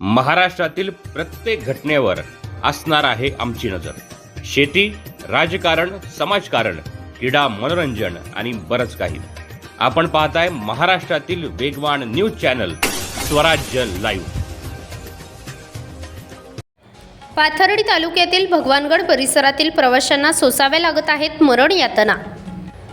महाराष्ट्रातील प्रत्येक घटनेवर असणार आहे आमची नजर. शेती राजकारण समाजकारण क्रीडा मनोरंजन आणि बरंच काही. आपण पाहताय महाराष्ट्रातील वेगवान news channel Swarajya live. Pathardi तालुक्यातील भगवानगड परिसरातील प्रवाशांना सोसाव्या लागत आहेत मरण यातना.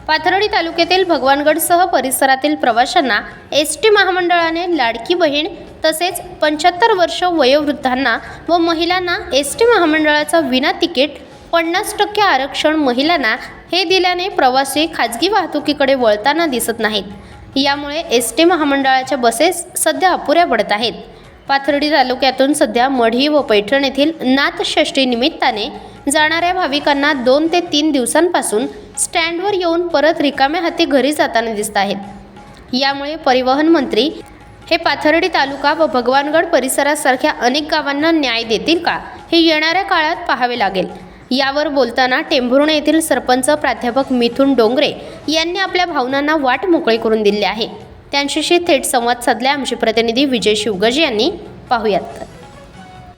पाथर्डी तालुक्यातील भगवानगडसह परिसरातील प्रवाशांना एस टी महामंडळाने लाडकी बहीण तसेच पंच्याहत्तर वर्ष वयोवृद्धांना व महिलांना एस टी महामंडळाचा विना तिकीट पन्नास टक्के आरक्षण महिलांना हे दिल्याने प्रवासी खाजगी वाहतुकीकडे वळताना दिसत नाहीत. यामुळे एस टी महामंडळाच्या बसेस सध्या अपुऱ्या पडत आहेत. पाथर्डी तालुक्यातून सध्या मढी व पैठण येथील नाथषष्ठीनिमित्ताने जाणाऱ्या भाविकांना दोन ते तीन दिवसांपासून स्टँडवर येऊन परत रिकाम्या हाती घरी जाताना दिसत आहेत. यामुळे परिवहन मंत्री हे पाथर्डी तालुका व भगवानगड परिसरासारख्या अनेक गावांना न्याय देतील का हे येणाऱ्या काळात पाहावे लागेल. यावर बोलताना टेंभुर्णे येथील सरपंच प्राध्यापक मिथुन डोंगरे यांनी आपल्या भावनांना वाट मोकळी करून दिली आहे. त्यांच्याशी थेट संवाद साधला आमचे प्रतिनिधी विजय शिवगज यांनी. पाहूयात.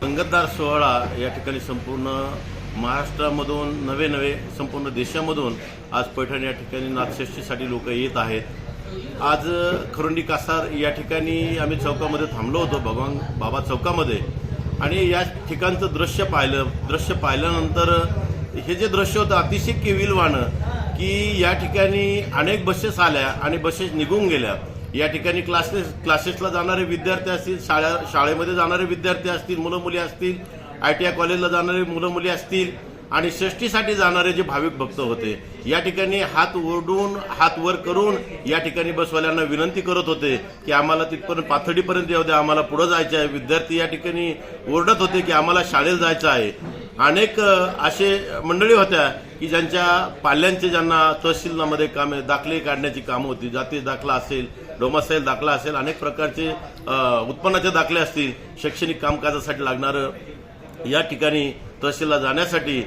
संगतदार सोहळा या ठिकाणी संपूर्ण महाराष्ट्रामधून नवे नवे संपूर्ण देशामधून आज पैठण या ठिकाणी नाथषष्ठीसाठी लोक येत आहेत. आज खरुंडी कासार या ठिकाणी आम्ही चौकामध्ये थांबलो होतो भगवान बाबा चौकामध्ये. आणि या ठिकाणचं दृश्य पाहिलं दृश्य पाहिल्यानंतर हे जे दृश्य होतं अतिशय केविलवाणं की या ठिकाणी अनेक बसेस आल्या आणि बसेस निघून गेल्या. या ठिकाणी क्लासेस क्लासेसला जाणारे विद्यार्थी असतील शाळा शाळेमध्ये जाणारे विद्यार्थी असतील मुलं मुली असतील आय टी आय कॉलेजला जाणारे मुलं मुली असतील आणि षष्टीसाठी जाणारे जे भाविक भक्त होते या ठिकाणी हात ओढून हात वर करून या ठिकाणी बसवाल्यांना विनंती करत होते की आम्हाला तिथपर्यंत पाथडीपर्यंत येऊ द्या आम्हाला पुढे जायचं आहे. विद्यार्थी या ठिकाणी ओरडत होते की आम्हाला शाळेत जायचं आहे. अनेक असे मंडळी होत्या की ज्यांच्या पाल्यांचे ज्यांना तहसीलमध्ये कामे दाखले काढण्याची कामं होती जाती दाखला असेल डोमासाईल दाखला असेल अनेक प्रकारचे उत्पन्नाचे दाखले असतील शैक्षणिक कामकाजासाठी लागणारं या ठिकाणी तहसीलला जाण्यासाठी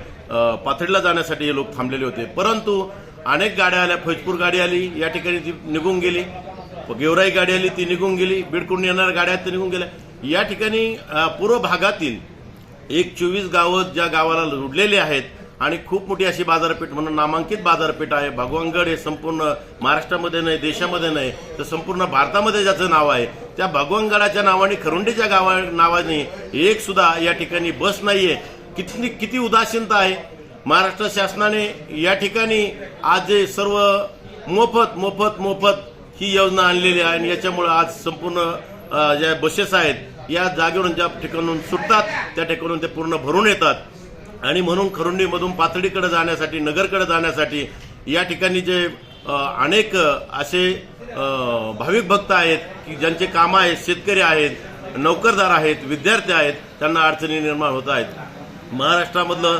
पाथडीला जाण्यासाठी हे लोक थांबलेले होते. परंतु अनेक गाड्या आल्या. फैजपूर गाडी आली. या ठिकाणी ती निघून गेली. गेवराई गाडी आली. ती निघून गेली. बीडकडून येणाऱ्या गाड्या त्या निघून गेल्या. या ठिकाणी पूर्व भागातील एक चोवीस गावं ज्या गावाला जोडलेली आहेत आणि खूप मोठी अशी बाजारपेठ म्हणून नामांकित बाजारपेठ आहे. भगवानगड हे संपूर्ण महाराष्ट्रामध्ये नाही देशामध्ये नाही तर संपूर्ण भारतामध्ये ज्याचं नाव आहे त्या भगवानगडाच्या नावाने खरुंडीच्या गावा नावाने एक सुद्धा या ठिकाणी बस नाहीये. किती किती उदासीनता आहे. महाराष्ट्र शासनाने या ठिकाणी आज जे सर्व मोफत मोफत मोफत ही योजना आणलेली आहे आणि याच्यामुळे आज संपूर्ण ज्या बसेस आहेत या जागेवरून ज्या ठिकाणून सुटतात त्या ठिकाणून ते पूर्ण भरून येतात. आणि म्हणून खरुंडीमधून पातळीकडे जाण्यासाठी नगरकडे जाण्यासाठी या ठिकाणी जे अनेक असे भाविक भक्त आहेत की ज्यांचे कामं आहेत शेतकरी आहेत नोकरदार आहेत विद्यार्थी आहेत त्यांना अडचणी निर्माण होत आहेत. महाराष्ट्रामधलं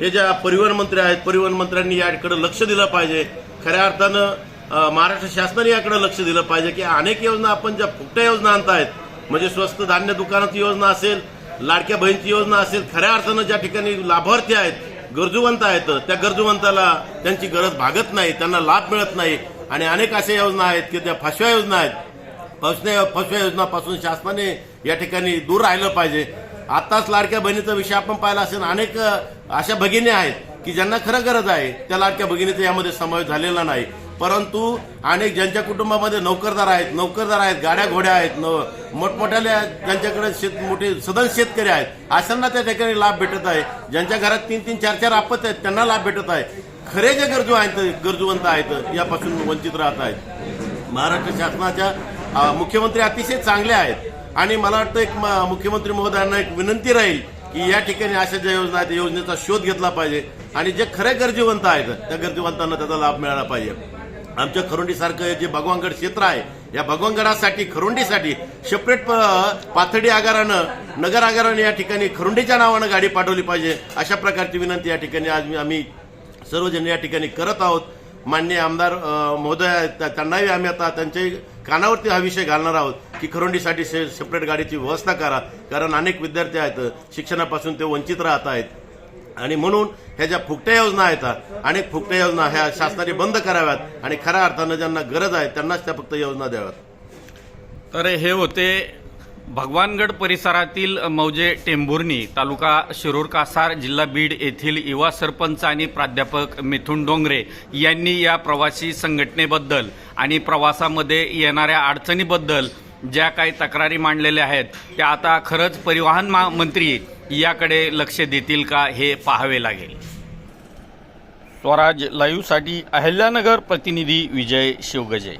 हे ज्या परिवहन मंत्री आहेत परिवहन मंत्र्यांनी याकडे लक्ष दिलं पाहिजे. खऱ्या अर्थानं महाराष्ट्र शासनाने याकडे लक्ष दिलं पाहिजे की अनेक योजना आपण ज्या फुकट्या योजना आणतायत म्हणजे स्वस्त धान्य दुकानाची योजना असेल लाडक्या बहिणीची योजना असेल खऱ्या अर्थानं ज्या ठिकाणी लाभार्थी आहेत गरजूवंत आहेत त्या गरजूवंताला त्यांची गरज भागत नाही त्यांना लाभ मिळत नाही. आणि अनेक अशा योजना आहेत की त्या फसव्या योजना आहेत. फसव्या फसव्या योजनापासून शासनाने या ठिकाणी दूर राहिलं पाहिजे. आताच लाडक्या बहिणीचा विषय आपण पाहिला असेल अनेक अशा भगिनी आहेत की ज्यांना खरं गरज आहे त्या लाडक्या भगिनीचा यामध्ये समावेश झालेला नाही. परंतु अनेक ज्यांच्या कुटुंबामध्ये नोकरदार आहेत नोकरदार आहेत गाड्या घोड्या आहेत न- मोठमोठ्याल्या ज्यांच्याकडे शेत मोठे सदन शेतकरी आहेत अशांना त्या ठिकाणी लाभ भेटत आहे. ज्यांच्या घरात तीन तीन चार चार आपत आहेत त्यांना लाभ भेटत आहे. खरे जे गरजू आहेत गरजूवंत आहेत यापासून वंचित राहत आहेत. महाराष्ट्र शासनाच्या मुख्यमंत्री अतिशय चांगले आहेत. आणि मला वाटतं एक मुख्यमंत्री महोदयांना एक विनंती राहील की या ठिकाणी अशा ज्या योजना आहेत योजनेचा शोध घेतला पाहिजे. आणि जे खरे गरजेवंत आहेत त्या गरजेवंतांना त्याचा लाभ मिळाला पाहिजे. आमच्या खरुंडीसारखं जे भगवानगड क्षेत्र आहे या भगवानगडासाठी खरुंडीसाठी सेपरेट पाथडी आगारानं नगर आगारानं या ठिकाणी खरुंडीच्या नावानं गाडी पाठवली पाहिजे अशा प्रकारची विनंती या ठिकाणी आज मी- आम्ही सर्वजण या ठिकाणी करत आहोत. मान्य आमदार महोदय आहेत, त्या- त्यांनाही आम्ही आता त्यांच्याही कानावरती हा विषय घालणार आहोत की खरोंडीसाठी से- सेपरेट गाडीची व्यवस्था करा. कारण अनेक विद्यार्थी आहेत शिक्षणापासून ते वंचित राहत आहेत. आणि म्हणून ह्या ज्या फुकट्या योजना आहेत अनेक फुकट्या योजना ह्या शासनाने बंद कराव्यात आणि खऱ्या अर्थानं ज्यांना गरज आहे त्यांनाच त्या फक्त योजना द्याव्यात. तर हे होते भगवानगड परिसरातील मौजे टेंभुर्णी तालुका शिरूर कासार जिल्हा बीड येथील युवा सरपंच आणि प्राध्यापक मिथुन डोंगरे यांनी या प्रवासी संघटनेबद्दल आणि प्रवासामध्ये येणाऱ्या अडचणीबद्दल ज्या काही तक्रारी मांडलेल्या आहेत त्या आता खरंच परिवहन मंत्री याकडे लक्ष देतील का हे पाहावे लागेल. स्वराज लाईव्हसाठी अहिल्यानगर प्रतिनिधी विजय शिवगजे.